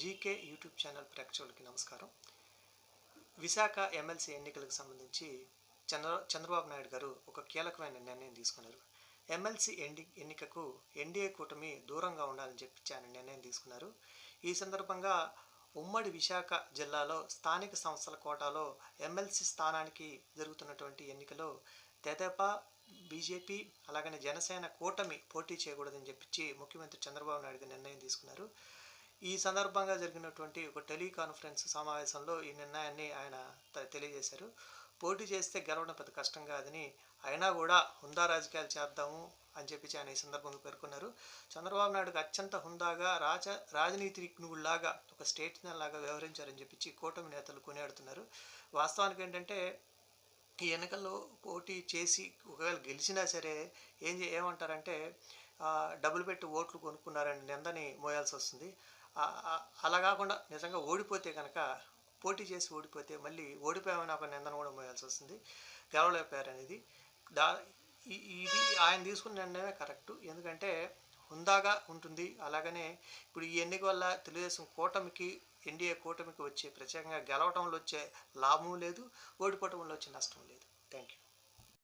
GK YouTube channel ప్రేక్షకులకి నమస్కారం. Visakha MLC ఎన్నికలకు సంబంధించి చంద్ర చంద్రబాబు నాయుడు గారు ఒక కీలకమైన నిర్ణయం తీసుకున్నారు. ఎమ్మెల్సీ ఎన్డి ఎన్నికకు ఎన్డీఏ కూటమి దూరంగా ఉండాలని చెప్పి ఆయన నిర్ణయం తీసుకున్నారు. ఈ సందర్భంగా ఉమ్మడి విశాఖ జిల్లాలో స్థానిక సంస్థల కోటాలో ఎమ్మెల్సీ స్థానానికి జరుగుతున్నటువంటి ఎన్నికలో తెదేపా బీజేపీ అలాగనే జనసేన కూటమి పోటీ చేయకూడదని చెప్పి ముఖ్యమంత్రి చంద్రబాబు నాయుడు నిర్ణయం తీసుకున్నారు. ఈ సందర్భంగా జరిగినటువంటి ఒక టెలికాన్ఫరెన్స్ సమావేశంలో ఈ నిర్ణయాన్ని ఆయన తెలియజేశారు. పోటీ చేస్తే గెలవడం పెద్ద కష్టం కాదని అయినా కూడా హుందా రాజకీయాలు చేద్దాము అని చెప్పి ఆయన ఈ సందర్భంగా పేర్కొన్నారు. చంద్రబాబు నాయుడుకు అత్యంత హుందాగా రాజ రాజనీతిజ్ఞుల్లాగా ఒక స్టేట్స్మెన్ లాగా వ్యవహరించారని చెప్పి కూటమి నేతలు కొనియాడుతున్నారు. వాస్తవానికి ఏంటంటే ఈ ఎన్నికల్లో పోటీ చేసి ఒకవేళ గెలిచినా సరే ఏం ఏమంటారంటే డబ్బులు పెట్టి ఓట్లు కొనుక్కున్నారని నిందని మోయాల్సి వస్తుంది. అలా కాకుండా నిజంగా ఓడిపోతే కనుక పోటీ చేసి ఓడిపోతే మళ్ళీ ఓడిపోయామని ఒక నిందన కూడా మోయాల్సి వస్తుంది. గెలవలేకపోయారనేది. దా ఇది ఆయన తీసుకున్న నిర్ణయమే కరెక్ట్. ఎందుకంటే హుందాగా ఉంటుంది. అలాగనే ఇప్పుడు ఈ ఎన్నిక వల్ల తెలుగుదేశం కూటమికి ఎన్డీఏ కూటమికి వచ్చే ప్రత్యేకంగా గెలవటంలో వచ్చే లాభం లేదు ఓడిపోవటంలో వచ్చే నష్టం లేదు. Thank you